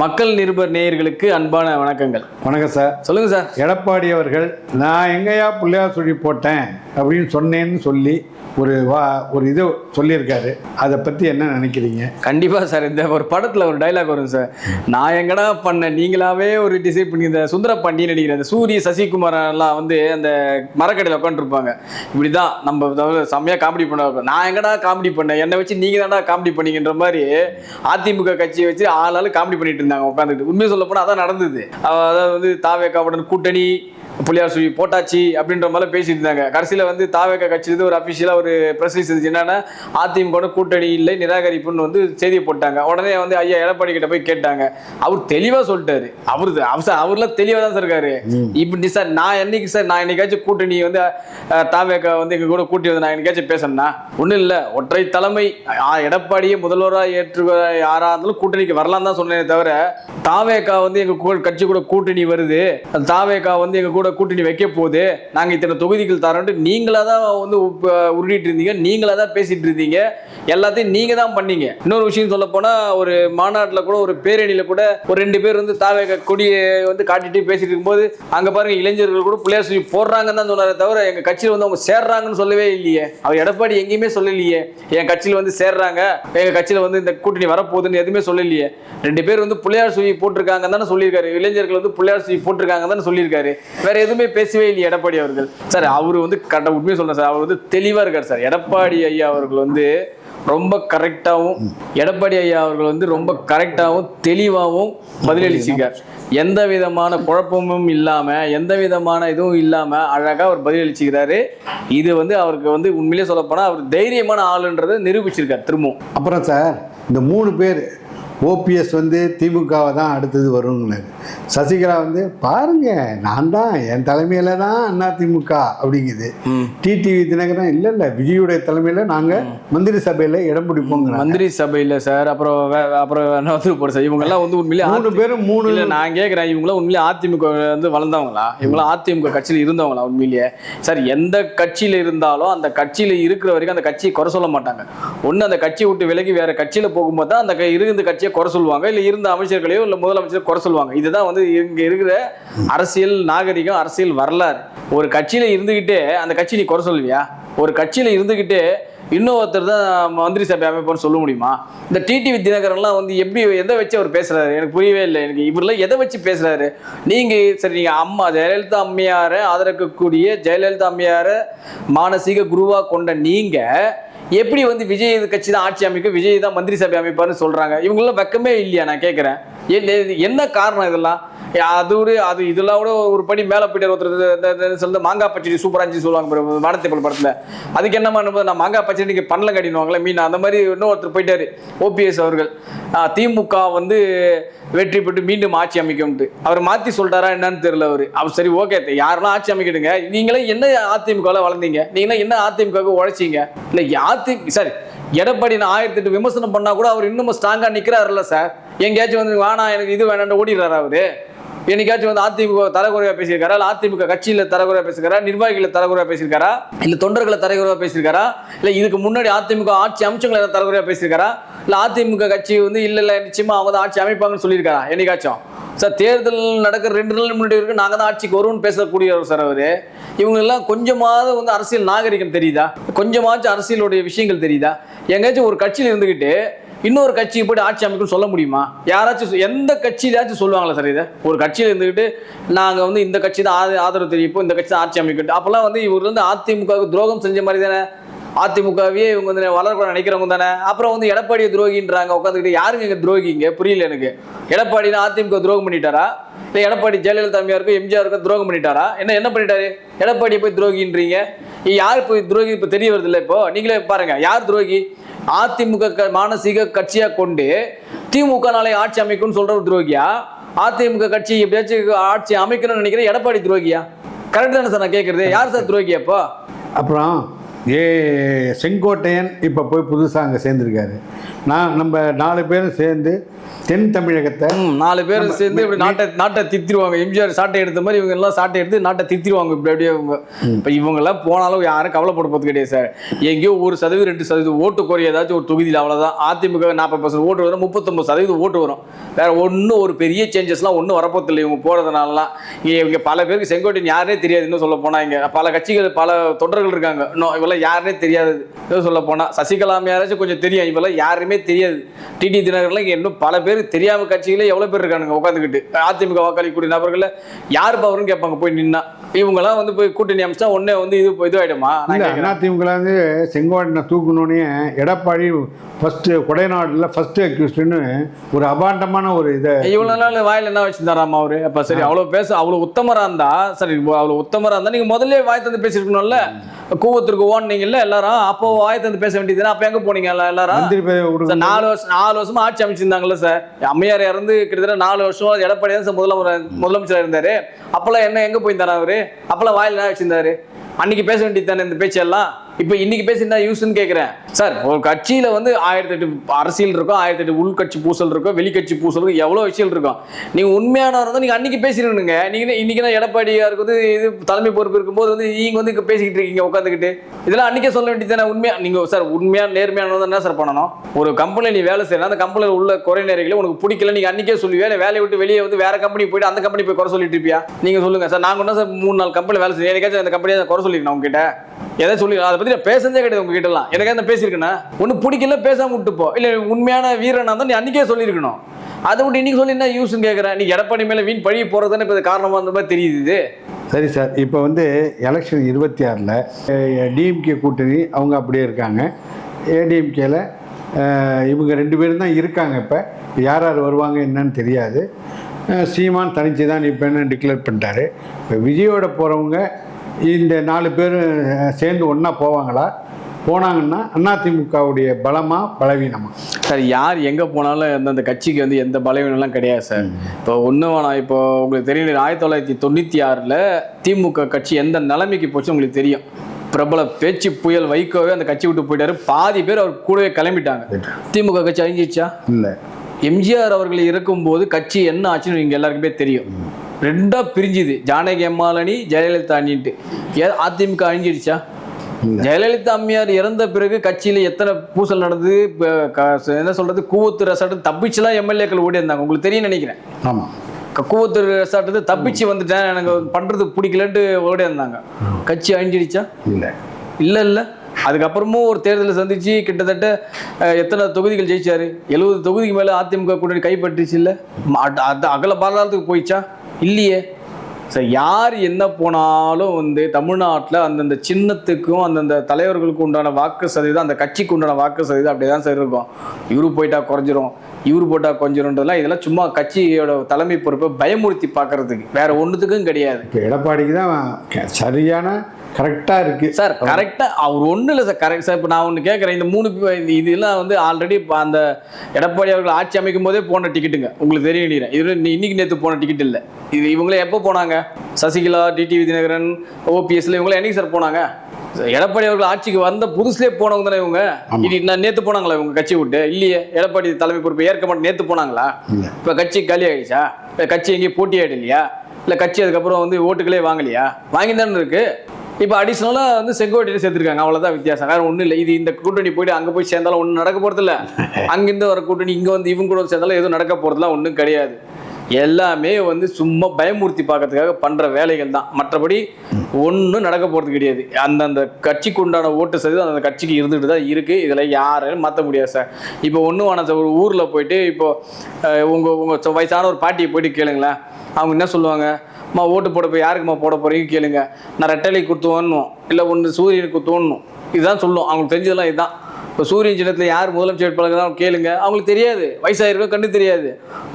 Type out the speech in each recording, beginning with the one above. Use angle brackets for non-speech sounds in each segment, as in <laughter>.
மக்கள் நிருபர் நேயர்களுக்கு அன்பான வணக்கங்கள். வணக்கம் சார். சொல்லுங்க சார். எடப்பாடி அவர்கள் நான் எங்கேயா பிள்ளையார் சொல்லி போட்டேன் அப்படின்னு சொன்னேன்னு சொல்லி ஒரு வா ஒரு இது சொல்லியிருக்காரு. அதை பற்றி என்ன நினைக்கிறீங்க? கண்டிப்பா சார் இந்த ஒரு படத்துல ஒரு டைலாக் வரும் சார். நான் எங்கடா பண்ண நீங்களாவே ஒரு டிசைட் பண்ணி இந்த சுந்தர பாண்டி நடிக்கிற அந்த சூரிய சசிகுமார் எல்லாம் வந்து அந்த மரக்கடையில் உட்காந்துருப்பாங்க இப்படிதான் நம்ம அதாவது செம்மையா காமெடி பண்ண நான் எங்கடா காமெடி பண்ணேன்? என்னை வச்சு நீங்க தான்டா காமெடி பண்ணீங்கன்ற மாதிரி அதிமுக கட்சியை வச்சு ஆள் ஆளு காமெடி பண்ணிட்டு நாங்கள் உட்காந்துட்டு உண்மையை சொல்ல போனால் அதான் நடந்தது. அதாவது வந்து தாவே காவுடன் கூட்டணி புள்ளியார் சொல்லி போட்டாச்சு அப்படின்ற மாதிரி பேசிட்டு இருந்தாங்க. கடைசியில் வந்து தாவேக்கா கட்சியிலிருந்து ஒரு அஃபிஷியலாக ஒரு ப்ரெஸ் ரிலீஸ் இருந்துச்சு என்னன்னா அதிமுக கூட்டணி இல்லை நிராகரிப்புன்னு வந்து செய்தியை போட்டாங்க. உடனே வந்து ஐயா எடப்பாடி கிட்ட போய் கேட்டாங்க. அவர் தெளிவாக சொல்லிட்டாரு. அவரு அவர்லாம் தெளிவாக தான் சார் இருக்காரு. இப்படி சார் நான் என்னைக்கு சார் நான் என்னைக்காச்சும் கூட்டணி வந்து அஹ், தாவேக்கா வந்து எங்க கூட கூட்டி வந்து நான் என்னைக்காச்சும் பேசணும்னா ஒன்றும் இல்லை. ஒற்றை தலைமை எடப்பாடியை முதல்வராக ஏற்று யாராக இருந்தாலும் கூட்டணிக்கு வரலாம் தான் சொன்னேனே தவிர தாவேக்கா வந்து எங்க கூட கட்சி கூட கூட்டணி வருது. தாவேக்கா வந்து எங்க கூட கூட்டணி வைக்க போகுது. நாங்க இத்தனை தொகுதிகள் தரோன்ட்டு நீங்களா தான் வந்து உருட்டிட்டு இருந்தீங்க. நீங்களா தான் பேசிட்டு இருந்தீங்க. எல்லாத்தையும் நீங்க தான் பண்ணீங்க. இன்னொரு விஷயம் சொல்ல போனா ஒரு மாநாட்டில் கூட ஒரு பேரணியில கூட ஒரு ரெண்டு பேர் வந்து தாவேக்கா கொடியை வந்து காட்டிட்டு பேசிட்டு இருக்கும்போது அங்க பாருங்க இளைஞர்கள் கூட பிள்ளையார் சொல்லி போடுறாங்கன்னு தான் சொன்னாரே தவிர எங்க கட்சியில் வந்து அவங்க சேர்றாங்கன்னு சொல்லவே இல்லையே. அவர் எடப்பாடி எங்கேயுமே சொல்லலையே. என் கட்சியில் வந்து சேர்றாங்க. எங்க கட்சியில் வந்து இந்த கூட்டணி வரப்போகுதுன்னு எதுவுமே சொல்லலையே. ரெண்டு பேர் வந்து பிள்ளையார் சுழி போட்டிருக்காங்க தானே சொல்லியிருக்காரு. இளைஞர்கள் வந்து பிள்ளையார் சுழி போட்டிருக்காங்க தானே சொல்லியிருக்காரு. வேற எதுவுமே பேசவே இல்லை எடப்பாடி அவர்கள். சார் அவர் வந்து கரெக்டாக உண்மையை சொல்றேன் சார். அவர் வந்து தெளிவாக இருக்கார் சார். எடப்பாடி ஐயா அவர்கள் வந்து ரொம்ப கரெக்டாகவும் எடப்பாடி ஐயா அவர்கள் வந்து ரொம்ப கரெக்டாகவும் தெளிவாகவும் பதிலளிச்சிருக்கார். எந்த விதமான குழப்பமும் இல்லாமல் எந்த விதமான இதுவும் இல்லாம அழகாக அவர் பதிலளிச்சுக்கிறாரு இது வந்து அவருக்கு வந்து உண்மையிலேயே சொல்லப்போனால் அவர் தைரியமான ஆளுன்றதை நிரூபிச்சிருக்கார் திரும்பவும். அப்புறம் சார் இந்த மூணு பேர் ஓபிஎஸ் வந்து திமுகவை தான் அடுத்தது வருங்கிறாரு சசிகலா வந்து பாருங்க நான் தான் என் தலைமையில தான் அண்ணா திமுக அப்படிங்குது. டிடிவி தினகரன் இல்லை இல்லை விஜயுடைய தலைமையில நாங்கள் மந்திரி சபையில் இடம் பிடிப்போங்கிறாங்க மந்திரி சபையில சார் அப்புறம் அப்புறம் போட சார் இவங்க எல்லாம் வந்து உண்மையிலே மூணு பேரும் மூணு இல்ல நான் கேட்குறேன் இவங்களாம் உண்மையிலே அதிமுக வந்து வளர்ந்தவங்களா? இவங்களாம் அதிமுக கட்சியில் இருந்தவங்களா உண்மையிலேயே? சார் எந்த கட்சியில் இருந்தாலும் அந்த கட்சியில் இருக்கிற வரைக்கும் அந்த கட்சியை குறை சொல்ல மாட்டாங்க. ஒன்று அந்த கட்சியை விட்டு விலகி வேற கட்சியில் போகும்போது தான் அந்த இருந்த கட்சியை குறை சொல்லுவாங்க இல்லை இருந்த அமைச்சர்களையோ இல்லை முதலமைச்சர் குறை சொல்லுவாங்க. இதுதான் வந்து இங்கே இருக்கிற அரசியல் நாகரிகம் அரசியல் வரலாறு. ஒரு கட்சியில் இருந்துக்கிட்டே அந்த கட்சி நீ குறை சொல்லுவியா? ஒரு கட்சியில் இருந்துக்கிட்டே இன்னொருத்தர் தான் மந்திரி சபை அமைப்புன்னு சொல்ல முடியுமா? இந்த டிடிவி தினகரன்லாம் வந்து எப்படி எதை வச்சு அவர் பேசுறாரு? எனக்கு புரியவே இல்லை. எனக்கு இவரெல்லாம் எதை வச்சு பேசுறாரு? நீங்க சரி நீங்க அம்மா ஜெயலலிதா அம்மையாரை ஆதரிக்கக்கூடிய ஜெயலலிதா அம்மையாரை மானசீக குருவா கொண்ட நீங்க எப்படி வந்து விஜய் கட்சி தான் ஆட்சி அமைக்கும்? விஜய் தான் மந்திரி சபை அமைப்பார்னு சொல்கிறாங்க இவங்களாம் வெக்கமே இல்லையா? நான் கேட்குறேன் என்ன காரணம் இதெல்லாம்? அது ஒரு அது இதெல்லாம் கூட ஒரு படி மேலே போயிட்டு ஒருத்தர். இந்த- சொல்லுது மாங்காய் பச்சடி சூப்பராக இருந்துச்சு சொல்லுவாங்க பாரு, வானத்தைப்பல் படத்தில். அதுக்கு என்ன நான் மாங்காய் பச்சடி நீங்கள் பண்ணல கட்டினுவாங்களே மீன். அந்த மாதிரி இன்னொருத்தர் போயிட்டார் போயிட்டாரு ஓபிஎஸ் அவர்கள். திமுக வந்து வெற்றி பெற்று மீண்டும் ஆட்சி அமைக்கும்ட்டு. அவர் மாற்றி சொல்லிட்டாரா என்னன்னு தெரியல அவர். அவர் சரி ஓகே யாரெல்லாம் ஆட்சி அமைக்கிடுங்க நீங்களே என்ன அதிமுகவில் வளர்ந்தீங்க? நீங்களாம் என்ன அதிமுகவுக்கு உழைச்சிங்க? இல்லை அதி சார் எடப்பாடி நான் ஆயிரத்தி எட்டு விமர்சனம் பண்ணால் கூட அவர் இன்னும் ஸ்ட்ராங்காக நிற்கிறாருல்ல சார் எங்கேயாச்சும் வந்து வேணாம் எனக்கு இது வேணாம்னு ஓடிடுறாரு அவரு? என்னைக்காச்சும் வந்து அதிமுக தரக்குறையா பேசியிருக்காரா? இல்லை அதிமுக கட்சியில் தரக்குறையாக பேசியிருக்காரா? நிர்வாகிகளை தரக்குறையா பேசியிருக்காரா? இல்லை தொண்டர்களை தரக்குறையா பேசியிருக்காரா? இல்லை இதுக்கு முன்னாடி அதிமுக ஆட்சி அம்சங்களை ஏதாவது தரக்குறையா பேசியிருக்காரா? இல்லை அதிமுக கட்சி வந்து இல்லை இல்லை நிச்சயமா அவங்க தான் ஆட்சி அமைப்பாங்கன்னு சொல்லியிருக்காரா? என்னைக்காச்சும்? சார் தேர்தல் நடக்கிற ரெண்டு நாள் முன்னாடி வரைக்கும் நாங்கள் தான் ஆட்சிக்கு வருவோம்னு பேசக்கூடியவர் சார் அவர். இவங்கெல்லாம் கொஞ்சமாவது வந்து அரசியல் நாகரிகம் தெரியுதா? கொஞ்சமாச்சும் அரசியலுடைய விஷயங்கள் தெரியுதா? எங்கேயாச்சும் ஒரு கட்சியில் இருந்துக்கிட்டு இன்னொரு கட்சிக்கு போய்ட்டு ஆட்சி அமைக்கணும்னு சொல்ல முடியுமா? யாராச்சும் எந்த கட்சியிலாச்சும் சொல்லுவாங்களா சார் இதை? ஒரு கட்சியில் இருந்துக்கிட்டு நாங்கள் வந்து இந்த கட்சி தான் ஆதரவு தெரிவிப்போம் இந்த கட்சி தான் ஆட்சி அமைக்கட்டும். அப்போல்லாம் வந்து இவர் வந்து அதிமுகவுக்கு துரோகம் செஞ்ச மாதிரி தானே? அதிமுகவே இவங்க வந்து வளரக்கூட நினைக்கிறவங்க தானே? அப்புறம் வந்து எடப்பாடி துரோகின்றாங்க உட்காந்துக்கிட்டு யாருங்க இங்கே துரோகிங்க புரியல எனக்கு. எடப்பாடினா அதிமுக துரோகம் பண்ணிட்டாரா? இல்லை எடப்பாடி ஜெயலலிதா அம்மையாருக்கும் எம்ஜிஆருக்கும் துரோகம் பண்ணிட்டாரா? என்ன என்ன பண்ணிட்டாரு? எடப்பாடியை போய் துரோகின்றீங்க. யார் போய் துரோகி? இப்போ தெரிய வருது இல்லை இப்போ. நீங்களே பாருங்க யார் துரோகி? அதிமுக க- மானசீக கட்சியாக கொண்டு திமுக நாளை ஆட்சி அமைக்கும்னு சொல்ற ஒரு துரோகியா? அதிமுக கட்சி எப்படியாச்சும் ஆட்சி அமைக்கணும்னு நினைக்கிற எடப்பாடி துரோகியா? கரெக்ட் தானே சார் நான் கேட்கறது யார் சார் துரோகி அப்போ? அப்புறம் ஏ செங்கோட்டையன் இப்போ போய் புதுசாக அங்கே சேர்ந்துருக்காரு. நான் நம்ம நாலு பேரும் சேர்ந்து தென் தமிழகத்தை நாலு பேர் சேர்ந்து இப்படி நாட்டை நாட்டை தித்திருவாங்க. எம்ஜிஆர் சாட்டை எடுத்த மாதிரி இவங்க எல்லாம் சாட்டை எடுத்து நாட்டை தித்திருவாங்க. இப்படி அப்படியே இவங்க. இப்போ இவங்க எல்லாம் போனாலும் யாரும் கவலைப்பட போகிறது கிடையாது சார். எங்கேயோ ஒரு சதவீதம் ரெண்டு சதவீதம் ஓட்டு குறைய ஏதாச்சும் ஒரு தொகுதியில் அவ்வளோதான் அதிமுக நாற்பது பர்சன்ட் ஓட்டு வரும். முப்பத்தொம்பது சதவீதம் ஓட்டு வரும். வேற ஒன்றும் ஒரு பெரிய சேஞ்சஸ்லாம் ஒன்றும் வரப்போதில்லை இவங்க போகிறதுனாலலாம் இவங்க பல பேருக்கு செங்கோட்டையன் யாருனே தெரியாது. இன்னும் சொல்ல போனால் இங்கே. பல கட்சிகள் பல தொண்டர்கள் இருக்காங்க. இன்னும் இவெல்லாம் யாருனே தெரியாது. இன்னும் சொல்ல போனால் சசிகலா யாராச்சும் கொஞ்சம் தெரியும் இவெல்லாம் யாருமே தெரியாது. டிடி தினகர்லாம் இங்கே இன்னும் பல பேர் தெரியாம கட்சிகளே எவ்வளோ பேர் இருக்கானுங்க உட்காந்துக்கிட்டு. அதிமுக வாக்களிக்கூடிய நபர்கள யார் பவர்னு கேட்பாங்க போய் நின்னா. இவங்கெல்லாம் வந்து போய் கூட்டணி அமைச்சா உடனே வந்து இது இதுவாயிடுமா? அதிமுக வந்து செங்கோட்டனை தூக்கணுன்னே எடப்பாடி ஃபஸ்ட்டு கொடைநாட்டில் ஃபஸ்ட்டு அக்யூஸ்டுன்னு ஒரு அபாண்டமான ஒரு இதை இவ்வளவு நாள் வாயில என்ன வச்சிருந்தாராமா அவரு? அப்ப சரி அவ்வளவு பேச அவ்வளவு உத்தமரா இருந்தா சரி அவ்வளவு உத்தமரா இருந்தா நீங்க முதல்ல வாய் தந்து பேசிருக்கணும்ல கூவத்திற்கு ஓடுனீங்கல்ல எல்லாரும் அப்போ வாய் தந்து பேச வேண்டியது அப்ப எங்க போனீங்க எல்லா- எல்லாரும்? நாலு வருஷம் நாலு வருஷமா ஆட்சி அமைச்சிருந்தாங்கல்ல சார். அம்மையார் இறந்து கிட்டத்தட்ட நாலு வருஷம் எடப்பாடி தான் சார் முதலமைச்சர் முதலமைச்சராக இருந்தாரு. அப்பெல்லாம் என்ன எங்க போயிருந்தாரு அவரு? அப்பெல்லாம் வாயில் என்ன வச்சிருந்தாரு? அன்னைக்கு பேச வேண்டியது தானே இந்த பேச்செல்லாம்? இப்போ இன்னைக்கு பேசியிருந்தா யூஸ்ன்னு கேட்குறேன் சார் ஒரு கட்சியில் வந்து ஆயிரத்தி எட்டு அரசியல் இருக்கும் ஆயிரத்தி எட்டு உள்கட்சி பூசல் இருக்கும் வெளிக்கட்சி பூசல் இருக்கும் எவ்வளோ விஷயம் இருக்கும். நீங்கள் உண்மையானவர் வந்து நீங்கள் அன்னைக்கு பேசிடணுங்க நீங்கள் இன்றைக்கி தான் எடப்பாடியாருக்கு வந்து இது தலைமை பொறுப்பு இருக்கும்போது வந்து நீங்கள் வந்து இங்க பேசிக்கிட்டு இருக்கீங்க உட்காந்துக்கிட்டு. இதெல்லாம் அன்னைக்கே சொல்ல வேண்டியது தானே உண்மையாக நீங்கள் சார் உண்மையாக நேர்மையானவங்க என்ன சார் பண்ணணும்? ஒரு கம்பெனியில் நீ வேலை செய்யணும் அந்த கம்பெனியில் உள்ள குறை நிறைகளை உனக்கு பிடிக்கல நீங்க அன்றைக்கே சொல்லுவியா? இல்லை வேலையை விட்டு வெளியே வந்து வேறு கம்பெனி போயிட்டு அந்த கம்பெனி போய் குறை சொல்லிட்டு இருப்பியா? நீங்கள் சொல்லுங்கள் சார். நாங்கள் ஒன்றா சார் மூணு நாள் கம்பெனி வேலை செய்யணும் எனக்காச்சும் அந்த கம்பெனியை குறை சொல்லிருக்கேன் உங்ககிட்ட. எதை சொல்லி அதை பற்றி பத்தி நான் பேசுறதே கிடையாது உங்ககிட்டலாம். எனக்கே என்ன பேசியிருக்கேன்னா ஒன்று பிடிக்கல பேசாம விட்டுப்போ இல்லை உண்மையான வீரனா தான் நீ அன்னைக்கே சொல்லியிருக்கணும். அதை விட்டு இன்னைக்கு சொல்லி என்ன யூஸ்ன்னு கேட்குறேன் நீ எடப்பாடி மேலே வீண் பழி போகிறது இப்போ காரணமாக இருந்த மாதிரி தெரியுது இது. சரி சார் இப்போ வந்து எலெக்ஷன் இருபத்தி ஆறில் டிஎம்கே கூட்டணி அவங்க அப்படியே இருக்காங்க. ஏடிஎம்கேல இவங்க ரெண்டு பேரும் தான் இருக்காங்க இப்போ. யார் யார் வருவாங்க என்னன்னு தெரியாது. சீமான் தனிச்சு தான் நிற்பேன்னு டிக்ளேர் பண்ணிட்டாரு. இப்போ விஜயோட போகிறவங்க இந்த நாலு பேர் சேர்ந்து ஒன்றா போவாங்களா? போனாங்கன்னா அதிமுகவுடைய பலமா பலவீனமா? சார் யார் எங்கே போனாலும் அந்தந்த கட்சிக்கு வந்து எந்த பலவீனம்லாம் கிடையாது சார். இப்போ ஒன்றும் வேணாம். இப்போ உங்களுக்கு தெரியல ஆயிரத்தி தொள்ளாயிரத்தி தொண்ணூற்றி ஆறில் திமுக கட்சி எந்த நிலைமைக்கு போச்சு உங்களுக்கு தெரியும். பிரபல பேச்சு புயல் வைகோவே அந்த கட்சி விட்டு போயிட்டாரு. பாதி பேர் அவர் கூடவே கிளம்பிட்டாங்க. திமுக கட்சி அழிஞ்சிச்சா இல்லை. எம்ஜிஆர் அவர்கள் இருக்கும்போது கட்சி என்ன ஆச்சுன்னு நீங்க எல்லாருக்குமே தெரியும். ரெண்டா பிரிஞ்சுது. ஜானகி அம்மாளனி ஜெயலலிதா அணின்ட்டு. ஏ- அதிமுக அழிஞ்சிடுச்சா. ஜெயலலிதா அம்மையார் இறந்த பிறகு கட்சியில எத்தனை பூசல் நடந்தது? என்ன சொல்றது? கூவத்து ரெசார்ட் தப்பிச்சுலாம் எம்எல்ஏக்கள் ஓடி இருந்தாங்க. உங்களுக்கு தெரியும் நினைக்கிறேன். ஆமாம் கூவத்து ரெசார்ட் வந்து தப்பிச்சு வந்துட்டேன். எனக்கு பண்றது பிடிக்கலன்ட்டு ஓடி இருந்தாங்க. கட்சி அழிஞ்சிடுச்சா? இல்லை. இல்ல இல்ல. அதுக்கப்புறமும் ஒரு தேர்தலை சந்திச்சு கிட்டத்தட்ட எத்தனை தொகுதிகள் ஜெயிச்சாரு? எழுபது தொகுதிக்கு மேல அதிமுக கூட்டணி கைப்பற்றுச்சு இல்ல? அகல பாதாளத்துக்கு போயிச்சா இல்லையே. சார் யார் என்ன போனாலும் வந்து தமிழ்நாட்டில் அந்தந்த சின்னத்துக்கும் அந்தந்த தலைவர்களுக்கு உண்டான வாக்கு சதவீதம் அந்த கட்சிக்கு உண்டான வாக்கு சதவீதம் அப்படியே தான் சார் இருக்கும். இவரு போயிட்டா குறைஞ்சிரும் இவரு போட்டா குறைஞ்சிரும்ன்றதெல்லாம் இதெல்லாம் சும்மா கட்சியோட தலைமை பொறுப்பை பயமுறுத்தி பார்க்கறதுக்கு. வேற ஒன்றுத்துக்கும் கிடையாது. இப்போ எடப்பாடிக்கு தான் சரியான கரெக்டாக இருக்குது சார் கரெக்டா அவர் ஒன்றும் இல்லை சார் கரெக்ட். சார் இப்போ நான் ஒன்று கேட்குறேன் இந்த மூணு இதெல்லாம் வந்து ஆல்ரெடி அந்த எடப்பாடி அவர்கள் ஆட்சி அமைக்கும் போதே போன டிக்கெட்டுங்க உங்களுக்கு தெரியும் நினைக்கிறேன். இது இன்னி- இன்னைக்கு நேற்று போன டிக்கெட் இல்லை. இது இவங்களே எப்போ போனாங்க? சசிகலா டிடிவி தினகரன் ஓபிஎஸ்ல இவங்களே என்னைக்கு சார் போனாங்க? எடப்பாடி அவர்கள் ஆட்சிக்கு வந்த புதுசுலேயே போனவங்க தானே இவங்க? இது நான் நேற்று போனாங்களா இவங்க கட்சி விட்டு? இல்லையே. எடப்பாடி தலைமை பொறுப்பு ஏற்க மாட்டேன். நேற்று போனாங்களா? இப்போ கட்சி காலி ஆயிடுச்சா? இல்லை கட்சி எங்கேயும் போட்டி ஆயிடலையா இல்லை கட்சி அதுக்கப்புறம் வந்து ஓட்டுகளே வாங்கலையா? வாங்கி தானே இருக்கு. இப்போ அடிஷ்னலாக வந்து செங்கோட்டையில் சேர்த்துருக்காங்க. அவ்வளோதான் வித்தியாசம். வேற ஒன்றும் இல்லை. இது இந்த கூட்டணி போயிட்டு அங்கே போய் சேர்ந்தாலும் ஒன்றும் நடக்க போகிறதில்ல <laughs> அங்கேருந்து வர கூட்டணி இங்கே வந்து இவங்க கூட சேர்ந்தாலும் எதுவும் நடக்க போகிறதுலாம் ஒன்றும் கிடையாது. எல்லாமே வந்து சும்மா பயமுறுத்தி பார்க்கறதுக்காக பண்ணுற வேலைகள் தான். மற்றபடி ஒன்றும் நடக்க போகிறது கிடையாது. அந்தந்த கட்சிக்கு உண்டான ஓட்டு சதவீதம் அந்த கட்சிக்கு இருந்துட்டு தான் இருக்குது இதில் யாரையும் மாற்ற முடியாது சார். இப்போ ஒன்றும் சார். ஒரு ஊரில் போயிட்டு இப்போ அஹ், உங்க உங்கள் வயசான ஒரு பாட்டியை போயிட்டு கேளுங்களேன். அவங்க என்ன சொல்லுவாங்க? அம்மா ஓட்டு போட போய் யாருக்கும்மா போட போறீங்க? கேளுங்க. நான் ரெட்டலை குத்துவோன்னும் இல்லை ஒன்று சூரியனுக்கு குத்துவோன்னும் இதுதான் சொல்லும். அவங்களுக்கு தெரிஞ்சதெல்லாம் இதுதான். இப்போ சூரிய சின்னத்தில் யார் முதலமைச்சர் வேட்பாளர் கேளுங்க. அவங்களுக்கு தெரியாது. வயசாயிருக்கும் கண்ணு தெரியாது.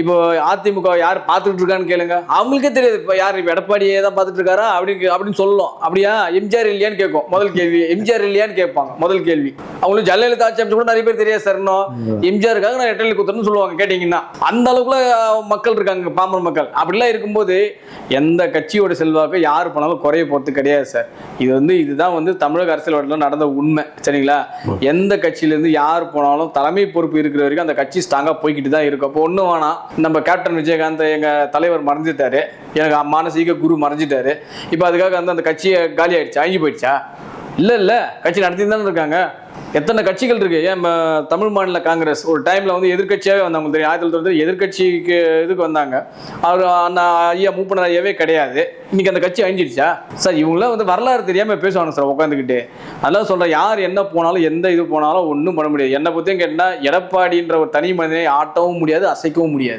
இப்போ அதிமுக யார் பார்த்துட்டு இருக்கான்னு கேளுங்க. அவங்களுக்கே தெரியாது. இப்போ யார் இப்போ எடப்பாடியே தான் பார்த்துட்டு இருக்காரா? அப்படின்னு அப்படின்னு சொல்லலாம். அப்படியா? எம்ஜிஆர் இல்லையான்னு கேட்கும். முதல் கேள்வி. எம்ஜிஆர் இல்லையான்னு கேட்பாங்க. முதல் கேள்வி. அவங்களுக்கு ஜெயலலிதா ஆட்சி கூட நிறைய பேர் தெரியாது சார் இன்னும். எம்ஜிஆருக்காக நான் எட்டலி குத்துறேன்னு சொல்லுவாங்க. கேட்டிங்கன்னா. அந்த அளவுக்குள்ள மக்கள் இருக்காங்க பாமர மக்கள். அப்படிலாம் இருக்கும்போது எந்த கட்சியோட செல்வாக்கு யார் போனாலும் குறைய போகிறது கிடையாது சார். இது வந்து இதுதான் வந்து தமிழக அரசியல் நடந்த உண்மை. சரிங்களா? எந்த கட்சியிலேருந்து யார் போனாலும் தலைமை பொறுப்பு இருக்கிற வரைக்கும் அந்த கட்சி ஸ்ட்ராங்காக போய்கிட்டு தான் இருக்கும். அப்போ ஒன்றும் வேணாம். நம்ம கேப்டன் விஜயகாந்த் எங்கள் தலைவர் மறைஞ்சிட்டாரு. எனக்கு மானசீக குரு மறைஞ்சிட்டாரு. இப்போ அதுக்காக வந்து அந்த கட்சியை காலி ஆயிடுச்சா அழிஞ்சு போயிடுச்சா? இல்லை இல்லை. கட்சி நடத்திட்டு தானே இருக்காங்க. எத்தனை கட்சிகள் இருக்கு? ஏன் தமிழ் மாநில காங்கிரஸ். ஒரு டைம்ல வந்து எதிர்க்கட்சியாவே வந்தாங்க தெரியும். ஆயிரத்தி தொள்ளாயிரத்தி எதிர்க்கட்சிக்கு இதுக்கு வந்தாங்க. அவர் ஐயா மூப்பனர் ஐயாவே கிடையாது. இன்னைக்கு அந்த கட்சி அழிஞ்சிடுச்சா? சார் இவங்களாம் வந்து வரலாறு தெரியாம பேசுவாங்க சார் உட்காந்துக்கிட்டு. அதெல்லாம் சொல்றேன் யார் என்ன போனாலும் எந்த இது போனாலும் ஒன்றும் பண்ண முடியாது. என்னை பற்றியும் கேட்டால் எடப்பாடின்ற ஒரு தனி மனிதனை ஆட்டவும் முடியாது அசைக்கவும் முடியாது.